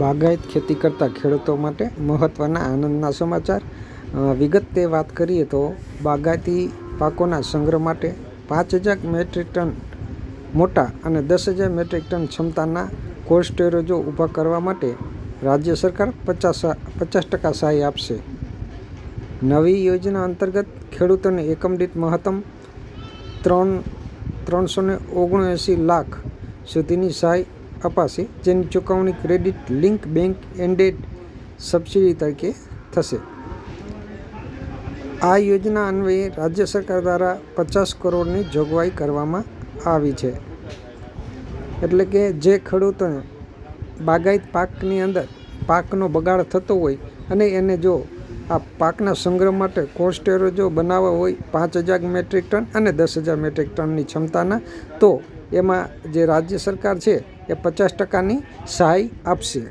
બાગાયત ખેતી કરતા ખેડૂતો માટે મહત્ત્વના આનંદના સમાચાર. વિગત વિગતે વાત કરીએ તો બાગાયતી પાકોના સંગ્રહ માટે પાંચ હજાર મેટ્રિક ટન મોટા અને દસ હજાર મેટ્રિક ટન ક્ષમતાના કોલ્ડ સ્ટોરેજો ઊભા કરવા માટે રાજ્ય સરકાર પચાસ પચાસ ટકા સહાય આપશે. નવી યોજના અંતર્ગત ખેડૂતોને એકમ દીઠ મહત્તમ ત્રણ, ત્રણસો ઓગણએંસી લાખ સુધીની સહાય અપાશે, જેની ચૂકવણી credit link bank ended subsidy તરીકે થશે. આ યોજના અન્વયે રાજ્ય સરકાર દ્વારા પચાસ કરોડની જોગવાઈ કરવામાં આવી છે. એટલે કે જે ખેડૂતોને બાગાયત પાકની અંદર પાકનો બગાડ થતો હોય અને એને જો આ પાકના સંગ્રહ માટે કોસ્ટેરો જો બનાવવા હોય પાંચ હજાર મેટ્રિક ટન અને દસ હજાર મેટ્રિક ટનની ક્ષમતાના, તો એમાં જે રાજ્ય સરકાર છે એ પચાસ ટકાની સહાય આપશે.